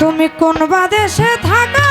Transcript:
তুমি কোন বাদেশে থাকা?